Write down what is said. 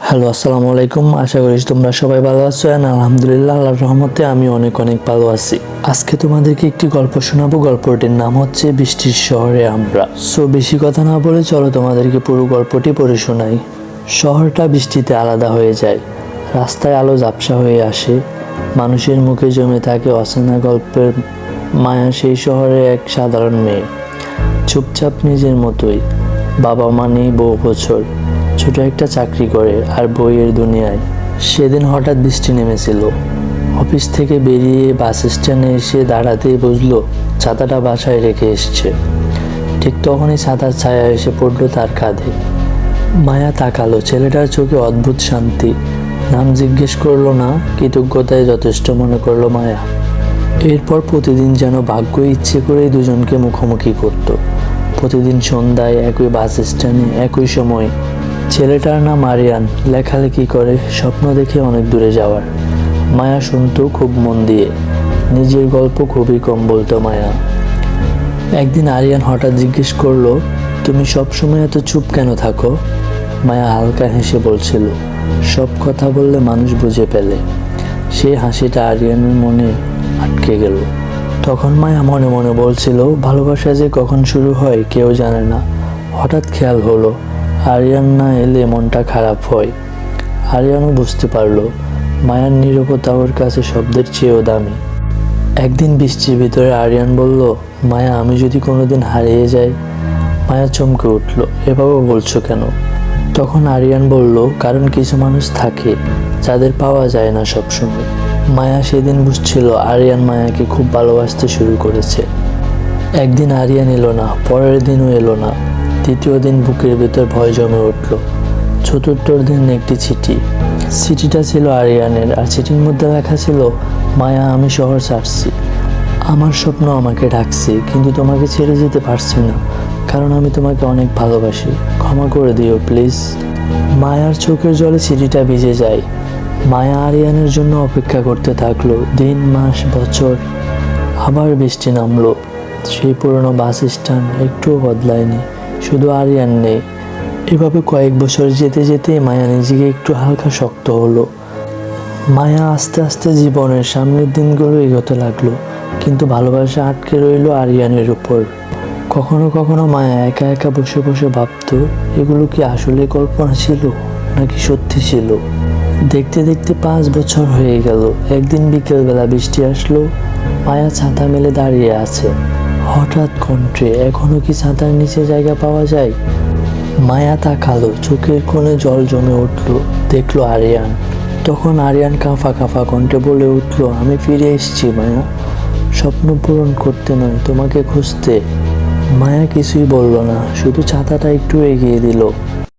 Hello আসসালামু আলাইকুম আশা করি তোমরা সবাই ভালো আছো। And আলহামদুলিল্লাহ, আল্লাহর রহমতে আমি অনেক অনেক ভালো আছি। আজকে তোমাদেরকে একটি গল্প শোনাবো। গল্পটির নাম হচ্ছে বৃষ্টির শহরে আমরা। সো বেশি কথা না বলে চলো তোমাদেরকে পুরো গল্পটি পড়ে শোনাই। শহরটা বৃষ্টিতে আলাদা হয়ে যায়। রাস্তায় আলো ঝাপসা হয়ে আসে। মানুষের মুখে জমে থাকে অচেনা গল্পের মায়া সেই শহরে এক সাধারণ মেয়ে। চুপচাপ নিজের মতোই। বাবা মা নেই বহু বছর। ছোট একটা চাকরি করে আর বইয়ের দুনিয়ায়। সেদিন হঠাৎ বৃষ্টি নেমেছিল। অফিস থেকে বেরিয়ে বাস স্ট্যান্ডে এসে দাঁড়াতেই বুঝলো ছাতাটা বাসায় রেখে এসছে। ঠিক তখনই ছাতার ছায়া এসে পড়ল তার কাঁধে। মায়া তাকালো, ছেলেটার চোখে অদ্ভুত শান্তি। নাম জিজ্ঞেস করল, না, কৃতজ্ঞতায় যথেষ্ট মনে করল মায়া। এরপর প্রতিদিন যেন ভাগ্য ইচ্ছে করেই দুজনকে মুখোমুখি করত। প্রতিদিন সন্ধ্যায় একই বাস স্ট্যান্ডে, একই সময় ছেলেটার নাম আরিয়ান। লেখালেখি করে স্বপ্ন দেখে অনেক দূরে যাওয়ার। মায়া শুনতো খুব মন দিয়ে। নিজের গল্প খুবই কম বলতো মায়া। একদিন আরিয়ান হঠাৎ জিজ্ঞেস করল, তুমি সবসময় এত চুপ কেন থাকো? মায়া হালকা হেসে বলছিল, সব কথা বললে মানুষ বুঝে পেলে সেই হাসিটা আরিয়ানের মনে আটকে গেল। তখন মায়া মনে মনে বলছিল, ভালোবাসা যে কখন শুরু হয় কেউ জানে না। হঠাৎ খেয়াল হলো আরিয়ান না এলে মনটা খারাপ হয়। আরিয়ানও বুঝতে পারল, মায়ার নিরবতা ওর কাছে শব্দের চেয়েও দামি। একদিন বৃষ্টির ভিতরে আরিয়ান বলল, মায়া, আমি যদি কোনোদিন হারিয়ে যাই? মায়া চমকে উঠল, এভাবে বলছো কেন? তখন আরিয়ান বলল, কারণ কিছু মানুষ থাকে যাদের পাওয়া যায় না সবসময়। মায়া সেদিন বুঝছিল আরিয়ান মায়াকে খুব ভালোবাসতে শুরু করেছে। একদিন আরিয়ান এলো না, পরের দিনও এলো না। তৃতীয় দিন বুকের ভেতর ভয় জমে উঠল। চতুর্থ দিন একটি চিঠি। চিঠিটা ছিল আরিয়ানের, আর চিঠির মধ্যে লেখা ছিল, মায়া, আমি শহর ছাড়ছি। আমার স্বপ্ন আমাকে ডাকছে, কিন্তু তোমাকে ছেড়ে যেতে পারছি না, কারণ আমি তোমাকে অনেক ভালোবাসি। ক্ষমা করে দিও, প্লিজ। মায়ার চোখের জলে চিঠিটা ভিজে যায়। মায়া আরিয়ানের জন্য অপেক্ষা করতে থাকল, দিন, মাস, বছর। আবার বৃষ্টি নামলো। সেই পুরনো বাস স্ট্যান্ড একটুও বদলায়নি। শুধু আরিয়ান নেই। এভাবে কয়েক বছর যেতে যেতে মায়া নিজেকে একটু হালকা শক্ত হলো। মায়া আস্তে আস্তে জীবনের সামনের দিনগুলো এগোতে লাগল, কিন্তু ভালোবাসা আটকে রইল আরিয়ানের উপর। কখনো কখনো মায়া একা একা বসে বসে ভাবতো, এগুলো কি আসলে কল্পনা ছিল নাকি সত্যি ছিল? দেখতে দেখতে পাঁচ বছর হয়ে গেল, একদিন বিকেলবেলা বৃষ্টি আসলো, মায়া ছাতা মেলে দাঁড়িয়ে আছে। হঠাৎ কণ্ঠে, এখনও কি ছাতার নিচে জায়গা পাওয়া যায়? মায়া তাকালো, চোখের কোণে জল জমে উঠল, দেখল আরিয়ান। তখন আরিয়ান কাঁফা কাঁফা কণ্ঠে বলে উঠল, আমি ফিরে এসেছি, মায়া। স্বপ্ন পূরণ করতে নয়, তোমাকে খুঁজতে। মায়া কিছুই বলল না, শুধু ছাতাটা একটু এগিয়ে দিল।